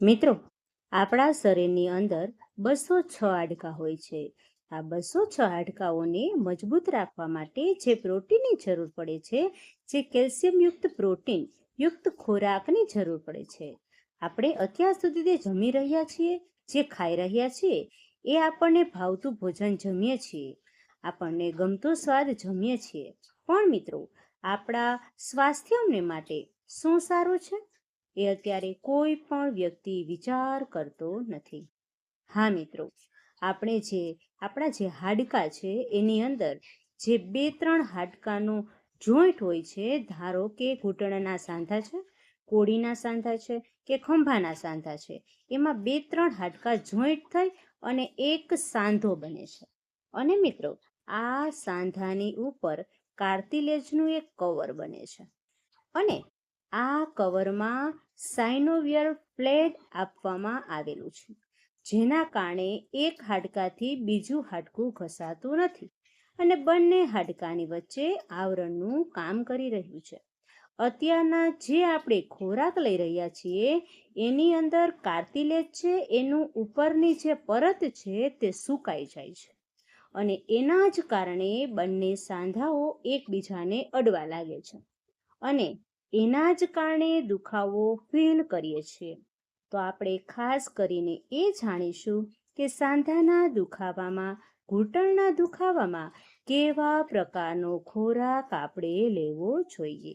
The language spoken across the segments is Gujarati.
મિત્રો, આપણા શરીરની અંદર બસો છ હાડકાં હોય છે. આ બસો છ હાડકાઓને મજબૂત રાખવા માટે જે પ્રોટીનની જરૂર પડે છે, જે કેલ્શિયમયુક્ત પ્રોટીન યુક્ત ખોરાકની જરૂર પડે છે. આપણે અત્યાર સુધી જે જમી રહ્યા છીએ, જે ખાઈ રહ્યા છીએ, એ આપણને ભાવતું ભોજન જમીએ છીએ. આપણને ગમતો સ્વાદ જમીએ છીએ. પણ મિત્રો, આપણા સ્વાસ્થ્યને માટે શું સારું છે? એ અત્યારે કોઈ પણ વ્યક્તિ વિચાર કરતો નથી. હા, મિત્રો, આપણે જે, આપણા જે હાડકાં છે, એની અંદર જે બે ત્રણ હાડકાનું જોઈન્ટ હોય છે, ધારો કે ઘૂંટણના સાંધા છે, કોડીના સાંધા છે કે ખંભાના સાંધા છે, એમાં બે ત્રણ હાડકાં જોઈન્ટ થઈ અને એક સાંધો બને છે. અને મિત્રો, આ સાંધાની ઉપર કાર્તિલેજનું એક કવર બને છે. અને આ કવરમાં સાઇનોવિયર પ્લેટ આપવામાં આવેલું છે, જેના કારણે એક હાડકાથી બીજું હાડકું ઘસાતું નથી અને બંને હાડકાની વચ્ચે આવરણનું કામ કરી રહ્યું છે. અત્યારના જે આપણે ખોરાક લઈ રહ્યા છીએ, એની અંદર કાર્તિલેજ છે, એનું ઉપરની જે પરત છે તે સુકાઈ જાય છે અને એના જ કારણે બંને સાંધાઓ એકબીજાને અડવા લાગે છે અને એના જ કારણે દુખાવો ફીલ કરીએ છીએ. તો આપણે ખાસ કરીને એ જાણીશું કે સાંધાના દુખાવામાં, ઘૂંટણના દુખાવામાં કેવા પ્રકારનો ખોરાક આપણે લેવો જોઈએ?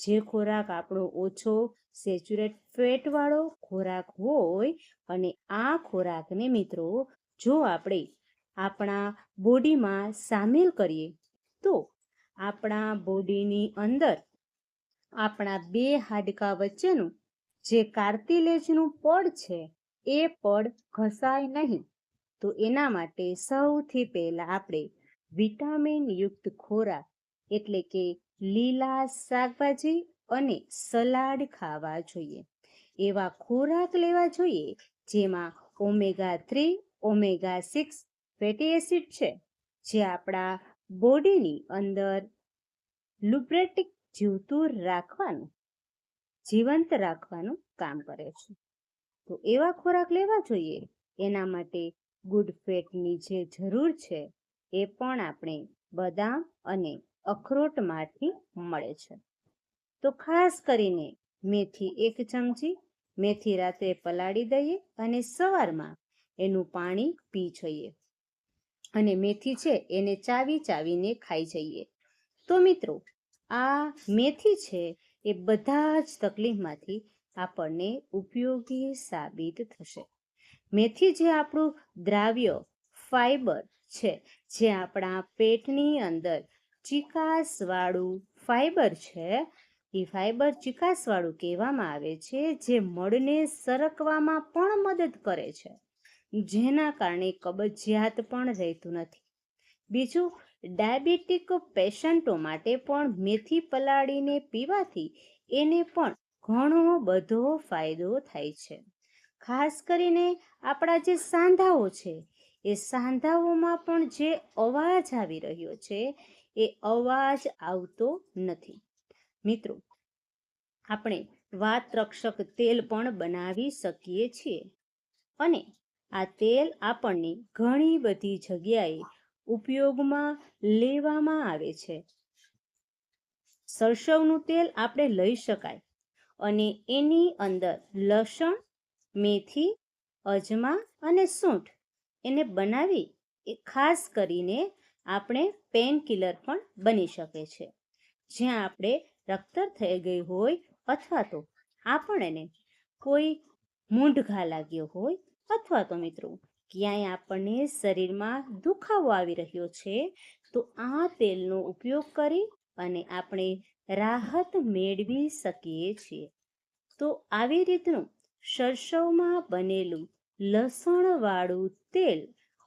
જે ખોરાક આપણો ઓછો સેચ્યુરેટ ફેટવાળો ખોરાક હોય અને આ ખોરાકને મિત્રો, જો આપણે આપણા બોડીમાં સામેલ કરીએ, તો આપણા બોડીની અંદર આપણા બે હાડકાં વચ્ચેનું જે કાર્તિલેજનું પડ છે, એ પડ ઘસાય નહીં. તો એના માટે સૌથી પહેલાં આપણે વિટામિન યુક્ત ખોરાક, એટલે કે લીલા શાકભાજી અને સલાડ ખાવા જોઈએ. એવા ખોરાક લેવા જોઈએ જેમાં omega three, omega six fatty acid છે, જે આપણા બોડીની અંદર લુબ્રેટિક જીવતું રાખવાનું, જીવંત રાખવાનું કામ કરે છે. તો એવા ખોરાક લેવા જોઈએ, એના માટે ગુડ ફેટની જે જરૂર છે, એ પણ આપણે બદામ અને અખરોટમાંથી મળે છે. તો ખાસ કરીને મેથી એક ચમચી, મેથી રાત્રે પલાળી દઈએ અને સવારમાં એનું પાણી પી જઈએ. અને મેથી છે એને ચાવી ચાવીને ખાઈ જઈએ. તો મિત્રો આ મેથી છે. એ બધા જ તકલીફમાંથી આપણને ઉપયોગી સાબિત થશે. મેથી જે આપણું દ્રાવ્ય, ફાઈબર છે, જે આપણા પેટની અંદર ચિકાસવાળું ફાઈબર છે, એ ફાઈબર ચિકાસવાળું કહેવામાં આવે છે, જે મળને સરકવામાં પણ મદદ કરે છે. જેના કારણે કબજિયાત પણ રહેતું નથી. બીજું ડાયાબિટીક પેશન્ટો માટે પણ મેથી પલાળીને પીવાથી એને પણ ઘણો બધો ફાયદો થાય છે. ખાસ કરીને આપણા જે સાંધાઓ છે, એ સાંધાઓમાં પણ જે અવાજ આવી રહ્યો છે, એ અવાજ આવતો નથી. મિત્રો, આપણે વાત રક્ષક તેલ પણ બનાવી શકીએ છીએ. અને આ તેલ આપણને ઘણી બધી જગ્યાએ ઉપયોગમાં લેવામાં આવે છે. સરસવનું તેલ આપણે લઈ શકાય અને એની અંદર લસણ, મેથી, અજમા અને સૂંઠ એને બનાવી એ ખાસ કરીને આપણે પેન કિલર પણ બની શકે છે. જ્યાં આપણે રક્તર થઈ ગઈ હોય અથવા તો આપણને કોઈ મૂંઢઘા લાગ્યો હોય અથવા તો મિત્રો ક્યાંય આપણને શરીરમાં દુખાવો આવી રહ્યો છે, તો આ તેલનો ઉપયોગ કરી અને આપણે રાહત મેળવી શકીએ છીએ. તો આવી રીતનું સરસવમાં બનેલું લસણવાળું તેલ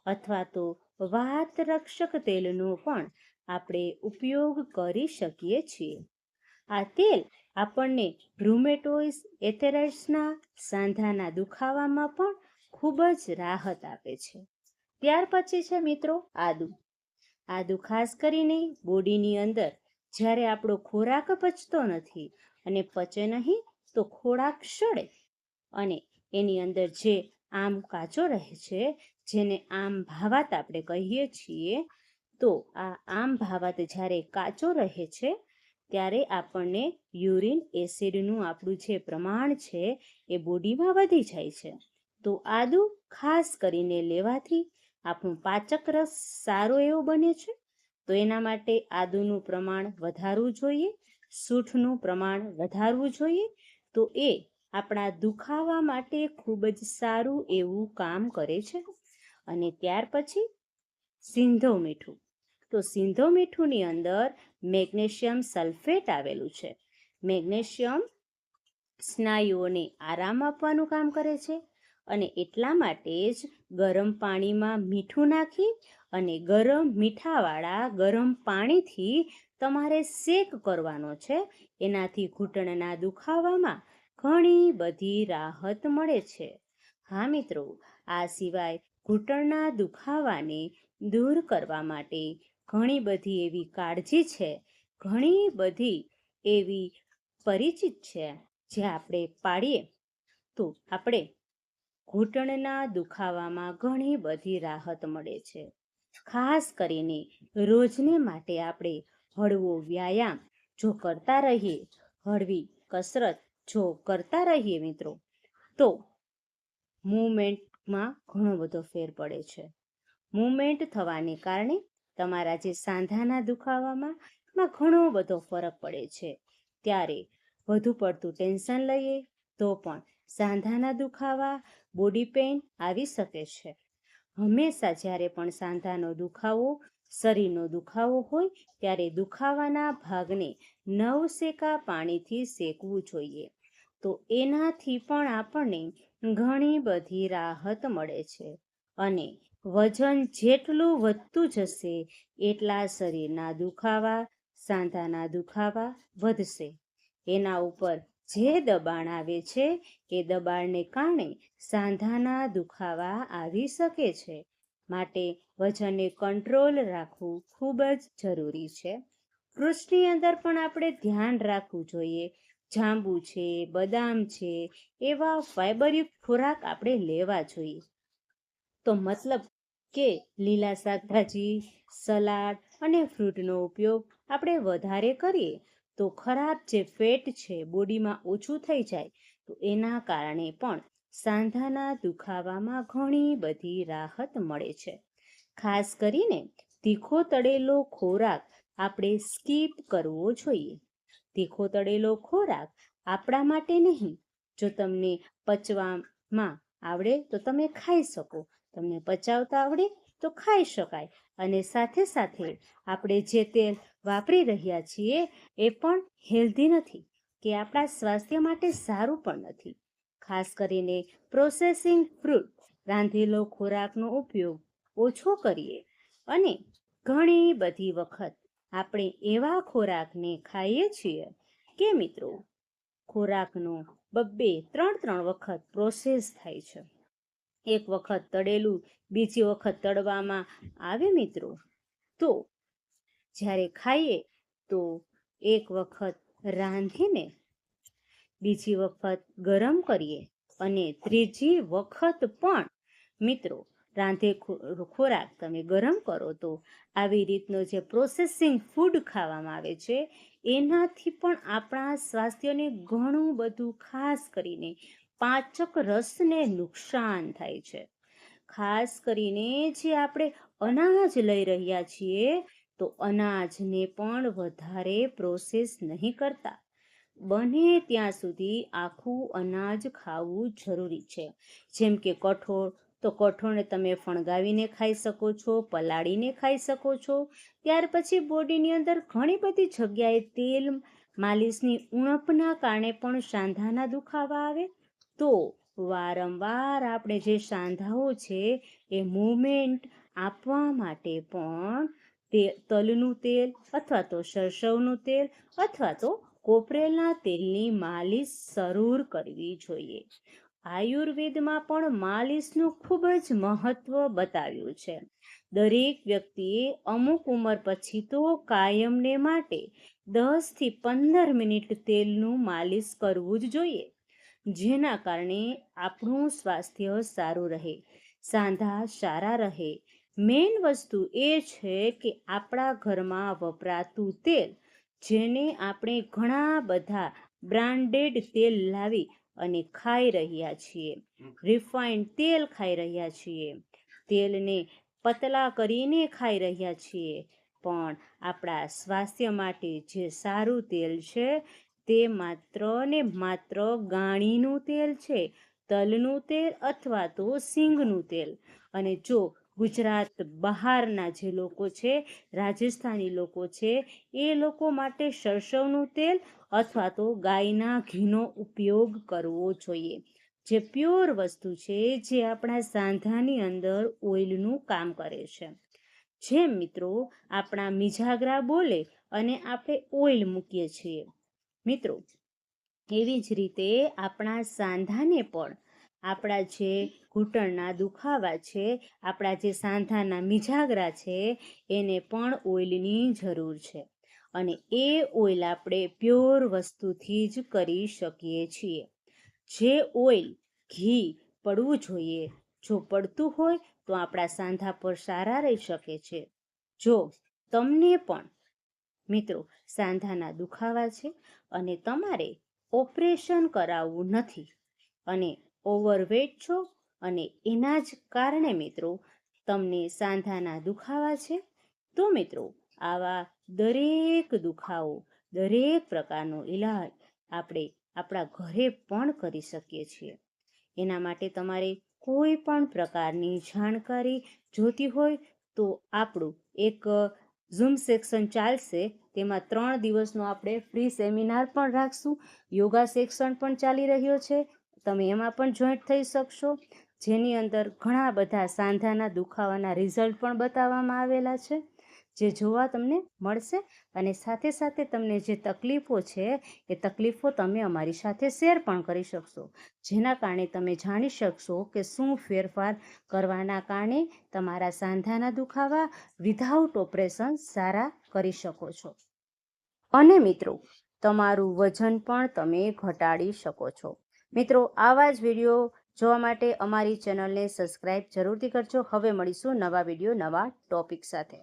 અથવા તો વાત રક્ષક તેલનો પણ આપણે ઉપયોગ કરી શકીએ છીએ. આ તેલ આપણને રૂમેટોઇસ એથેરાઇટ્સના સાંધાના દુખાવામાં પણ ખૂબ જ રાહત આપે છે. ત્યાર પછી છે મિત્રો આદુ. આદુ ખાસ કરીને બોડીની અંદર જ્યારે આપણો ખોરાક પચતો નથી અને પચે નહીં તો ખોરાક સડે અને એની અંદર જે આમ કાચો રહે છે, જેને આમ ભાવાત આપણે કહીએ છીએ, તો આ આમ ભાવાત જ્યારે કાચો રહે છે, ત્યારે આપણને યુરિન એસિડનું આપણું જે પ્રમાણ છે એ બોડીમાં વધી જાય છે. તો આદુ ખાસ કરીને લેવાથી આપણું પાચક રસ સારો એવો બને છે. તો એના માટે આદુનું પ્રમાણ વધારવું જોઈએ, સૂઠનું પ્રમાણ વધારવું જોઈએ. તો એ આપણા દુખાવા માટે ખૂબ જ સારું એવું કામ કરે છે. અને ત્યાર પછી સિંધો મીઠું. તો સિંધો મીઠુંની અંદર મેગ્નેશિયમ સલ્ફેટ આવેલું છે. મેગ્નેશિયમ સ્નાયુઓને આરામ આપવાનું કામ કરે છે. અને એટલા માટે જ ગરમ પાણીમાં મીઠું નાખી અને ગરમ મીઠાવાળા ગરમ પાણીથી તમારે શેક કરવાનો છે. એનાથી ઘૂંટણના દુખાવામાં ઘણી બધી રાહત મળે છે. હા મિત્રો, આ સિવાય ઘૂંટણના દુખાવાને દૂર કરવા માટે ઘણી બધી એવી કાળજી છે. ઘણી બધી એવી પરિચિત છે. જે આપણે પાડીએ તો આપણે ઘૂંટણના દુખાવામાં ઘણી બધી રાહત મળે છે. ખાસ કરીને રોજને માટે આપણે હળવો વ્યાયામ જો કરતા રહીએ, હળવી કસરત જો કરતા રહીએ મિત્રો, તો મૂવમેન્ટમાં ઘણો બધો ફેર પડે છે. મૂવમેન્ટ થવાને કારણે તમારા જે સાંધાના દુખાવામાં માં ઘણો બધો ફરક પડે છે. ત્યારે વધુ પડતું ટેન્શન લઈએ તો પણ સાંધાના દુખાવા બોડી પેઇન આવી શકે છે. હંમેશા જ્યારે પણ સાંધાનો દુખાવો, શરીરનો દુખાવો હોય, ત્યારે દુખાવાના ભાગને નવ શેકા પાણીથી શેકવું જોઈએ. તો એનાથી પણ આપણને ઘણી બધી રાહત મળે છે અને વજન જેટલું વધતું જશે, એટલા શરીરના દુખાવા, સાંધાના દુખાવા વધશે. એના ઉપર જે દબાણ આવે છે એ દબાણને કારણે સાંધાના દુખાવા આવી શકે છે. માટે વજનને કંટ્રોલ રાખવું ખૂબ જ જરૂરી છે. ફ્રૂટ્સની અંદર પણ આપણે ધ્યાન રાખવું જોઈએ. જાંબુ છે, બદામ છે, એવા ફાઈબરયુક્ત ખોરાક આપણે લેવા જોઈએ. તો મતલબ કે લીલા શાકભાજી, સલાડ અને ફ્રૂટનો ઉપયોગ આપણે વધારે કરીએ તો ખરાબ જે ફેટ છે બોડીમાં ઓછું થઈ જાય, તો એના કારણે પણ સાંધાના દુખાવામાં ઘણી બધી રાહત મળે છે. ખાસ કરીને તીખો તળેલો ખોરાક આપણે સ્કીપ કરવો જોઈએ. તીખો તળેલો ખોરાક આપણા માટે નહીં, જો તમને પચવામાં આવડે તો તમે ખાઈ શકો, તમને પચાવતા આવડે તો ખાઈ શકાય અને સાથે સાથે આપણે જે તેલ વાપરી રહ્યા છીએ એ પણ હેલ્ધી નથી, કે આપણા સ્વાસ્થ્ય માટે સારું પણ નથી. ખાસ કરીને પ્રોસેસિંગ ફ્રૂટ રાંધેલો ખોરાકનો ઉપયોગ ઓછો કરીએ અને ઘણી બધી વખત આપણે એવા ખોરાકને ખાઈએ છીએ કે મિત્રો, ખોરાકનો બબ્બે ત્રણ ત્રણ વખત પ્રોસેસ થાય છે. એક વખત તળેલું, બીજી વખત તળવામાં આવે મિત્રો, તો જ્યારે ખાઈએ, તો એક વખત રાંધીને બીજી વખત ગરમ કરીએ અને ત્રીજી વખત પણ, મિત્રો, રાંધે ખોરાક તમે ગરમ કરો તો આવી રીતનો જે પ્રોસેસિંગ ફૂડ ખાવામાં આવે છે, એનાથી પણ આપણા સ્વાસ્થ્યને ઘણું બધું ખાસ કરીને પાચક રસને નુકસાન થાય છે. ખાસ કરીને જે આપણે અનાજ લઈ રહ્યા છીએ તો અનાજને પણ વધારે પ્રોસેસ નહીં કરતા. બને ત્યાં સુધી આખું અનાજ ખાવું જરૂરી છે. જેમ કે કઠોળ, તો કઠોળને તમે ફણગાવીને ખાઈ શકો છો, પલાળીને ખાઈ શકો છો. ત્યાર પછી બોડીની અંદર ઘણી બધી જગ્યાએ તેલ, માલિશની ઉણપના કારણે પણ સાંધાના દુખાવા આવે. તો વારંવાર આપણે જે સાંધાઓ છે, એ મૂવમેન્ટ આપવા માટે પણ તે તલનું તેલ અથવા તો સરસવનું તેલ અથવા તો કોપરેલના તેલની માલિશ જરૂર કરવી જોઈએ. આયુર્વેદમાં પણ માલિશનું ખૂબ જ મહત્વ બતાવ્યું છે. દરેક વ્યક્તિએ અમુક ઉંમર પછી તો કાયમને માટે દસથી પંદર મિનિટ તેલનું માલિશ કરવું જ જોઈએ, જેના કારણે આપણું સ્વાસ્થ્ય સારું રહે, સાંધા સારા રહે મેઇન વસ્તુ એ છે કે આપણા ઘરમાં વપરાતું તેલ, જેને આપણે ઘણા બધા બ્રાન્ડેડ તેલ લાવી અને ખાઈ રહ્યા છીએ. રિફાઇન્ડ તેલ ખાઈ રહ્યા છીએ. તેલને પતલા કરીને ખાઈ રહ્યા છીએ. પણ આપણા સ્વાસ્થ્ય માટે જે સારું તેલ છે, તે માત્ર ને માત્ર ગાણીનું તેલ છે, તલનું તેલ અથવા તો સિંગનું તેલ. અને જો ગુજરાત બહારના જે લોકો છે, રાજસ્થાની લોકો છે, એ લોકો માટે સરસવનું તેલ અથવા તો ગાયના ઘીનો ઉપયોગ કરવો જોઈએ. જે પ્યોર વસ્તુ છે, જે આપણા સાંધાની અંદર ઓઇલનું કામ કરે છે. જેમ મિત્રો, આપણા મિજાગરા બોલે અને આપણે ઓઇલ મૂકીએ છીએ. મિત્રો, એવી જ રીતે આપણા સાંધાને પણ આપણા જે ઘૂંટણના દુખાવા છે, આપણા જે સાંધાના મિજાગરા છે, એને પણ ઓઇલની જરૂર છે. અને એ ઓઇલ આપણે પ્યોર વસ્તુથી જ કરી શકીએ છીએ. જે ઓઇલ ઘી પડવું જોઈએ. જો પડતું હોય તો આપણા સાંધા પર સારા રહી શકે છે. જો તમને પણ મિત્રો સાંધાના દુખાવા છે અને તમારે ઓપરેશન કરાવવું નથી અને ઓવરવેટ છો અને એના જ કારણે મિત્રો તમને સાંધાના દુખાવા છે? તો મિત્રો, આવા દરેક દુખાવો, દરેક પ્રકારનો ઈલાજ આપણે આપણા ઘરે પણ કરી શકીએ છીએ. એના માટે તમારે કોઈ પણ પ્રકારની જાણકારી જોતી હોય તો આપણું એક ઝૂમ સેક્શન ચાલશે. તેમાં ત્રણ દિવસનો આપણે ફ્રી સેમિનાર પણ રાખશું. યોગા સેક્શન પણ ચાલી રહ્યો છે. તમે એમાં પણ જોઈન્ટ થઈ શકશો. જેની અંદર ઘણા બધા સાંધાના દુખાવાના રિઝલ્ટ પણ બતાવવામાં આવેલા છે. જે જોવા તમને મળશે અને સાથે સાથે તમને જે તકલીફો છે, એ તકલીફો તમે અમારી સાથે શેર પણ કરી શકશો. જેના કારણે તમે જાણી શકશો કે શું ફેરફાર કરવાના કારણે તમારા સાંધાના દુખાવા વિધાઉટ ઓપરેશન સારા કરી શકો છો. અને મિત્રો, તમારું વજન પણ તમે ઘટાડી શકો છો. મિત્રો, આવા જ વીડિયો જોવા માટે અમારી ચેનલને સબસ્ક્રાઈબ જરૂરથી કરજો. હવે મળીશું નવા વીડિયો નવા ટોપિક સાથે.